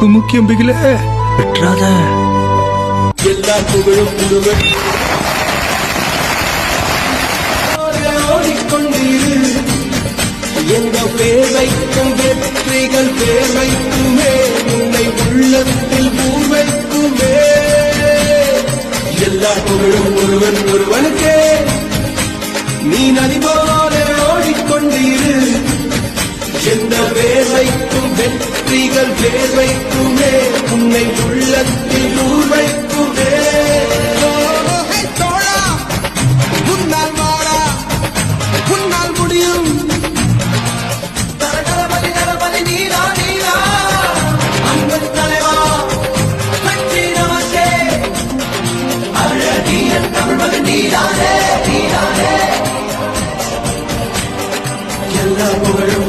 நட்பு முக்கியம் பிகில. விட்டுறாத எல்லா புகழும் முழுவன் ஓடிக்கொண்டிரு எந்த பேர் வைக்கும் வெற்றிகள் பேர் வைக்குமே உன்னை உள்ளத்தில் ஊர் வைக்குமே எல்லா புகழும் ஒருவன் ஒருவனுக்கே நீ நதி போல ஓடிக்கொண்டிரு எந்த பேர் வைக்குமே உன்னை உள்ளத்தில் ஊர் வைக்குமே தோழா உன்னால் வாழா உன்னால் முடியும். தரபலி தரபலி நீரா நீரா அன்பன் தலைவா பற்றி நமக்கே. அழகிய தமிழ்மகன் எல்லா புகழும்